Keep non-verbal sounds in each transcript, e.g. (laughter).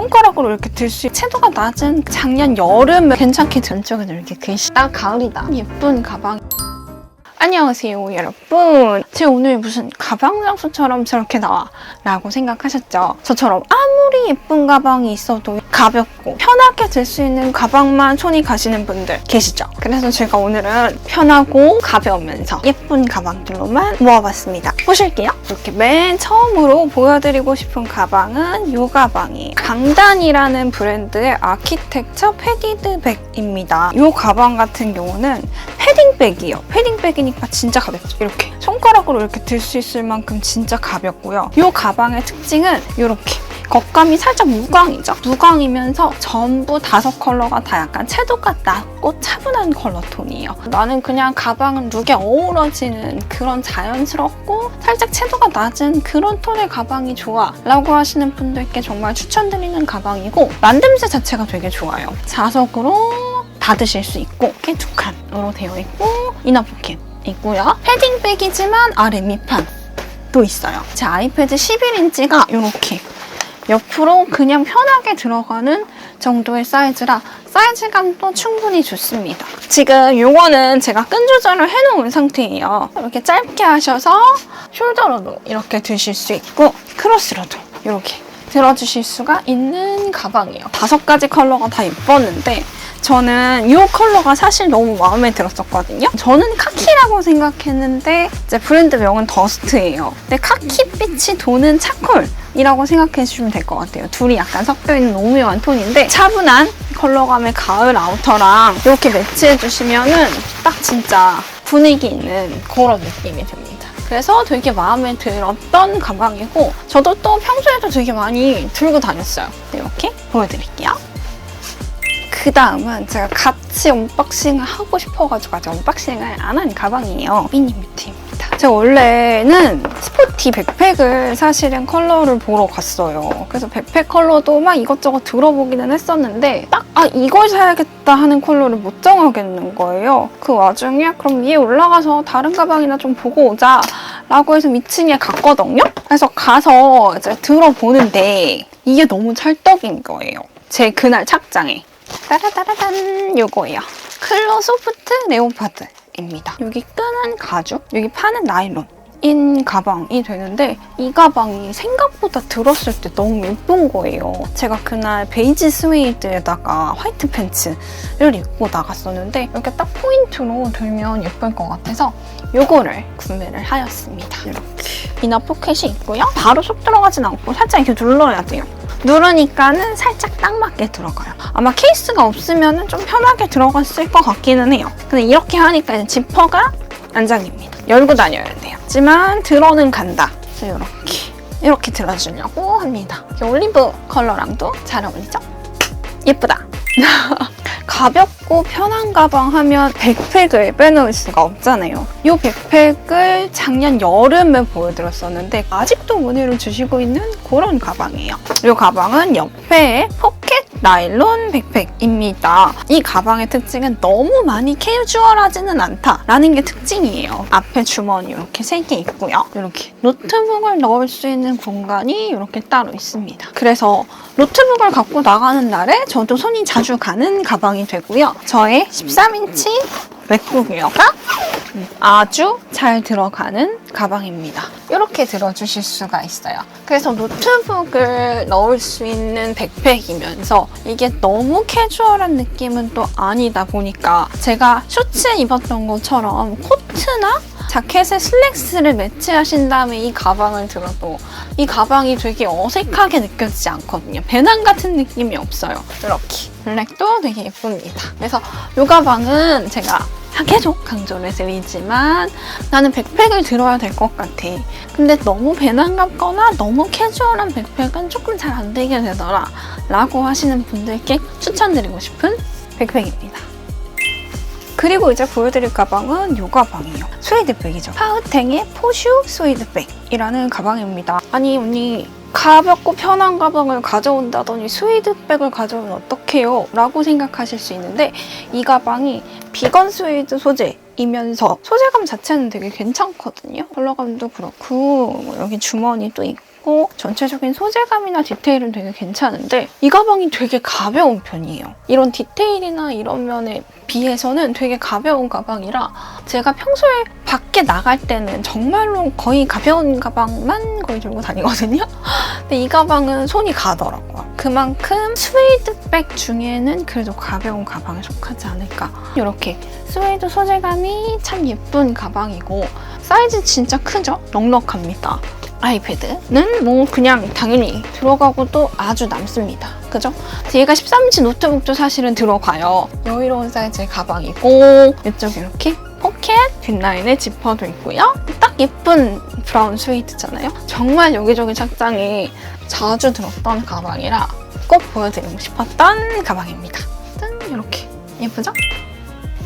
손가락으로 이렇게 들수 채도가 낮은 작년 여름에 괜찮게 든 쪽에는 이렇게 글씨. 딱 가을이다. 예쁜 가방. 안녕하세요 여러분. 제가 오늘 무슨 가방 장수처럼 저렇게 나와? 라고 생각하셨죠? 저처럼 아무리 예쁜 가방이 있어도 가볍고 편하게 들 수 있는 가방만 손이 가시는 분들 계시죠 그래서 제가 오늘은 편하고 가벼우면서 예쁜 가방들로만 모아봤습니다 보실게요 이렇게 맨 처음으로 보여드리고 싶은 가방은 이 가방이에요 강단이라는 브랜드의 아키텍처 패디드 백입니다 이 가방 같은 경우는 패딩백이에요. 패딩백이니까 진짜 가볍죠. 이렇게 손가락으로 이렇게 들 수 있을 만큼 진짜 가볍고요. 이 가방의 특징은 이렇게 겉감이 살짝 무광이죠. 무광이면서 전부 다섯 컬러가 다 약간 채도가 낮고 차분한 컬러 톤이에요. 나는 그냥 가방은 룩에 어우러지는 그런 자연스럽고 살짝 채도가 낮은 그런 톤의 가방이 좋아 라고 하시는 분들께 정말 추천드리는 가방이고 만듦새 자체가 되게 좋아요. 자석으로 닫으실 수 있고 이렇게 두 칸으로 되어 있고 이너 포켓 있고요. 패딩백이지만 아래 밑판 또 있어요. 제 아이패드 11인치가 이렇게 옆으로 그냥 편하게 들어가는 정도의 사이즈라 사이즈감도 충분히 좋습니다. 지금 이거는 제가 끈 조절을 해놓은 상태예요. 이렇게 짧게 하셔서 숄더로도 이렇게 드실 수 있고 크로스로도 이렇게 들어주실 수가 있는 가방이에요. 다섯 가지 컬러가 다 예뻤는데 저는 이 컬러가 사실 너무 마음에 들었었거든요. 저는 카키라고 생각했는데 이제 브랜드 명은 더스트예요. 근데 카키빛이 도는 차콜 이라고 생각해 주시면 될 것 같아요. 둘이 약간 섞여 있는 오묘한 톤인데 차분한 컬러감의 가을 아우터랑 이렇게 매치해 주시면은 딱 진짜 분위기 있는 그런 느낌이 듭니다. 그래서 되게 마음에 들었던 가방이고 저도 또 평소에도 되게 많이 들고 다녔어요. 이렇게 보여드릴게요. 그 다음은 제가 같이 언박싱을 하고 싶어가지고 아직 언박싱을 안 한 가방이에요. 미니 뮤트입니다. 제가 원래는 스포티 백팩을 사실은 컬러를 보러 갔어요. 그래서 백팩 컬러도 막 이것저것 들어보기는 했었는데 딱 아 이걸 사야겠다 하는 컬러를 못 정하겠는 거예요. 그 와중에 그럼 위에 올라가서 다른 가방이나 좀 보고 오자 라고 해서 위층에 갔거든요. 그래서 가서 이제 들어보는데 이게 너무 찰떡인 거예요. 제 그날 착장에. 따라따라단 요거예요. 클로 소프트 레오파드입니다. 여기 끈은 가죽, 여기 판은 나일론. 인 가방이 되는데 이 가방이 생각보다 들었을 때 너무 예쁜 거예요. 제가 그날 베이지 스웨이드에다가 화이트 팬츠를 입고 나갔었는데 이렇게 딱 포인트로 들면 예쁠 것 같아서 요거를 구매를 하였습니다. 이렇게 이너 포켓이 있고요. 바로 쏙 들어가진 않고 살짝 이렇게 눌러야 돼요. 누르니까는 살짝 딱 맞게 들어가요. 아마 케이스가 없으면 좀 편하게 들어갔을 것 같기는 해요. 근데 이렇게 하니까 이제 지퍼가 안 잠깁니다. 열고 다녀야 돼요. 하지만 들어는 간다. 그래서 이렇게 이렇게 들어주려고 합니다. 이 올리브 컬러랑도 잘 어울리죠? 예쁘다. (laughs) 가볍고 편한 가방 하면 백팩을 빼놓을 수가 없잖아요. 이 백팩을 작년 여름에 보여드렸었는데 아직도 문의를 주시고 있는 그런 가방이에요. 이 가방은 옆에 포켓 나일론 백팩입니다. 이 가방의 특징은 너무 많이 캐주얼하지는 않다라는 게 특징이에요. 앞에 주머니 이렇게 세 개 있고요. 이렇게 노트북을 넣을 수 있는 공간이 이렇게 따로 있습니다. 그래서 노트북을 갖고 나가는 날에 저도 손이 자주 가는 가방이 되고요. 저의 13인치 맥북이어가 아주 잘 들어가는 가방입니다. 이렇게 들어주실 수가 있어요. 그래서 노트북을 넣을 수 있는 백팩이면서 이게 너무 캐주얼한 느낌은 또 아니다 보니까 제가 셔츠에 입었던 것처럼 코트나 자켓에 슬랙스를 매치하신 다음에 이 가방을 들어도 이 가방이 되게 어색하게 느껴지지 않거든요. 배낭 같은 느낌이 없어요. 이렇게. 블랙도 되게 예쁩니다. 그래서 이 가방은 제가 계속 강조를 드리지만 나는 백팩을 들어야 될 것 같아. 근데 너무 배낭 같거나 너무 캐주얼한 백팩은 조금 잘 안 되게 되더라. 라고 하시는 분들께 추천드리고 싶은 백팩입니다. 그리고 이제 보여드릴 가방은 이 가방이에요. 스웨이드백이죠. 파우탱의 포슈 스웨이드백이라는 가방입니다. 아니 언니 가볍고 편한 가방을 가져온다더니 스웨이드백을 가져오면 어떡해요? 라고 생각하실 수 있는데 이 가방이 비건 스웨이드 소재 이면서 소재감 자체는 되게 괜찮거든요. 컬러감도 그렇고 뭐 여기 주머니도 있고 있고 전체적인 소재감이나 디테일은 되게 괜찮은데 이 가방이 되게 가벼운 편이에요. 이런 디테일이나 이런 면에 비해서는 되게 가벼운 가방이라 제가 평소에 밖에 나갈 때는 정말로 거의 가벼운 가방만 거의 들고 다니거든요. 근데 이 가방은 손이 가더라고요. 그만큼 스웨이드백 중에는 그래도 가벼운 가방에 속하지 않을까. 이렇게 스웨이드 소재감이 참 예쁜 가방이고 사이즈 진짜 크죠? 넉넉합니다. 아이패드는 뭐 그냥 당연히 들어가고도 아주 남습니다. 그죠? 뒤에가 13인치 노트북도 사실은 들어가요. 여유로운 사이즈의 가방이고 이쪽에 이렇게 포켓 뒷라인에 지퍼도 있고요. 딱 예쁜 브라운 스웨이드잖아요. 정말 여기저기 착장에 자주 들었던 가방이라 꼭 보여드리고 싶었던 가방입니다. 짠 이렇게 예쁘죠?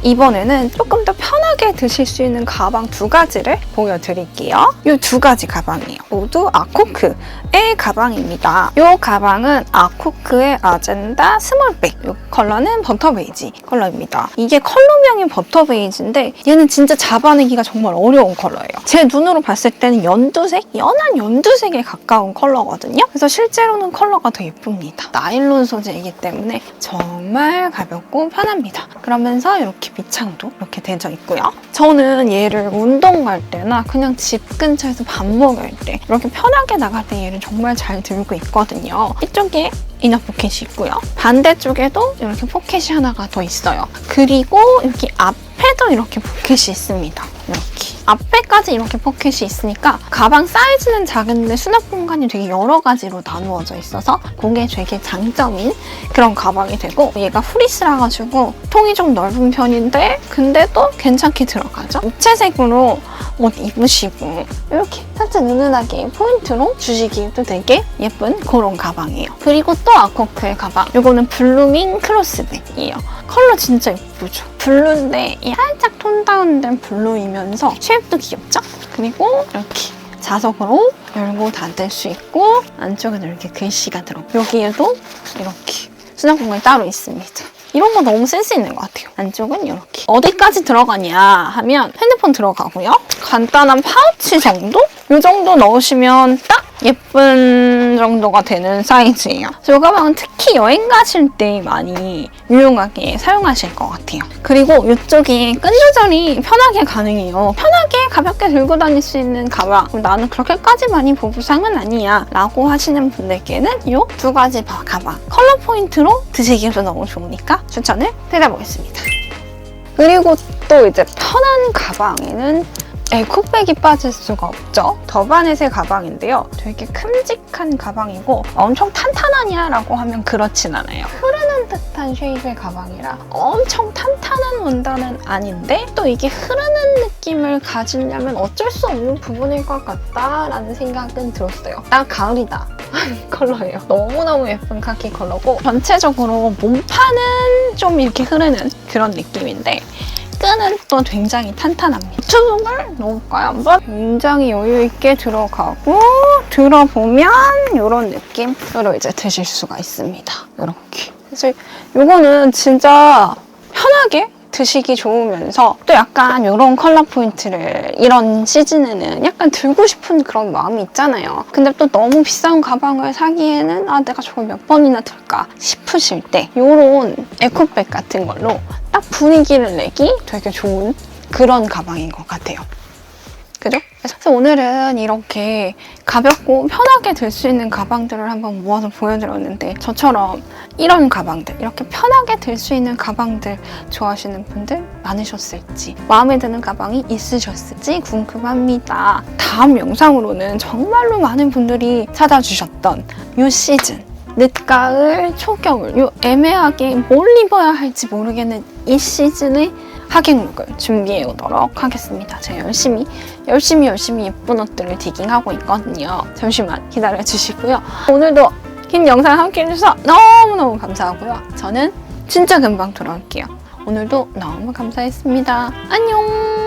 이번에는 조금 더 편하게 드실 수 있는 가방 두 가지를 보여드릴게요. 이 두 가지 가방이에요. 모두 아코크의 가방입니다. 이 가방은 아코크의 아젠다 스몰백. 이 컬러는 버터 베이지 컬러입니다. 이게 컬러명이 버터 베이지인데 얘는 진짜 잡아내기가 정말 어려운 컬러예요. 제 눈으로 봤을 때는 연두색? 연한 연두색에 가까운 컬러거든요. 그래서 실제로는 컬러가 더 예쁩니다. 나일론 소재이기 때문에 정말 가볍고 편합니다. 그러면서 이렇게 밑창도 이렇게 되어 있고요. 저는 얘를 운동 갈 때나 그냥 집 근처에서 밥 먹을 때 이렇게 편하게 나갈 때 얘를 정말 잘 들고 있거든요. 이쪽에 이너 포켓이 있고요. 반대쪽에도 이렇게 포켓이 하나가 더 있어요. 그리고 여기 앞에도 이렇게 포켓이 있습니다. 이렇게. 앞에까지 이렇게 포켓이 있으니까 가방 사이즈는 작은데 수납 공간이 되게 여러 가지로 나누어져 있어서 그게 되게 장점인 그런 가방이 되고 얘가 프리스라 가지고 통이 좀 넓은 편인데 근데 또 괜찮게 들어가죠. 무채색으로 옷 입으시고 이렇게 살짝 은은하게 포인트로 주시기도 되게 예쁜 그런 가방이에요. 그리고 또 아코크의 가방. 이거는 블루밍 크로스백이에요. 컬러 진짜 예쁘죠? 블루인데 이 살짝 톤 다운된 블루이면서 쉐입도 귀엽죠? 그리고 이렇게 자석으로 열고 닫을 수 있고 안쪽에도 이렇게 글씨가 들어. 여기에도 이렇게 수납 공간이 따로 있습니다. 이런 거 너무 센스 있는 것 같아요. 안쪽은 이렇게. 어디까지 들어가냐 하면 핸드폰 들어가고요. 간단한 파우치 정도? 이 정도 넣으시면 딱 예쁜 정도가 되는 사이즈예요. 이 가방은 특히 여행 가실 때 많이 유용하게 사용하실 것 같아요. 그리고 이쪽이 끈 조절이 편하게 가능해요. 편하게 가볍게 들고 다닐 수 있는 가방. 나는 그렇게까지 많이 보부상은 아니야 라고 하시는 분들께는 이 두 가지 바- 가방 컬러 포인트로 드시기에도 너무 좋으니까 추천을 드려보겠습니다. 그리고 또 이제 편한 가방에는 에코백이 빠질 수가 없죠. 더바넷의 가방인데요. 되게 큼직한 가방이고 엄청 탄탄하냐라고 하면 그렇진 않아요. 흐르는 듯한 쉐입의 가방이라 엄청 탄탄한 원단은 아닌데 또 이게 흐르는 느낌을 가지려면 어쩔 수 없는 부분일 것 같다라는 생각은 들었어요. 딱 가을이다. 컬러예요. 너무너무 예쁜 카키 컬러고 전체적으로 몸판은 좀 이렇게 흐르는 그런 느낌인데 끈은 또 굉장히 탄탄합니다. 투움을 넣을까요 한번? 굉장히 여유 있게 들어가고 들어보면 이런 느낌으로 이제 드실 수가 있습니다. 이렇게. 그래서 이거는 진짜 편하게 드시기 좋으면서 또 약간 이런 컬러 포인트를 이런 시즌에는 약간 들고 싶은 그런 마음이 있잖아요. 근데 또 너무 비싼 가방을 사기에는 아 내가 저걸 몇 번이나 들까 싶으실 때 이런 에코백 같은 걸로 딱 분위기를 내기 되게 좋은 그런 가방인 것 같아요. 그죠? 그래서 오늘은 이렇게 가볍고 편하게 들 수 있는 가방들을 한번 모아서 보여드렸는데 저처럼 이런 가방들, 이렇게 편하게 들 수 있는 가방들 좋아하시는 분들 많으셨을지 마음에 드는 가방이 있으셨을지 궁금합니다. 다음 영상으로는 정말로 많은 분들이 찾아주셨던 이 시즌 늦가을, 초겨울 요 애매하게 뭘 입어야 할지 모르겠는 이 시즌의 하객룩을 준비해 오도록 하겠습니다. 제가 열심히 열심히 열심히 예쁜 옷들을 디깅하고 있거든요. 잠시만 기다려 주시고요. 오늘도 긴 영상 함께 해주셔서 너무너무 감사하고요. 저는 진짜 금방 돌아올게요. 오늘도 너무 감사했습니다. 안녕!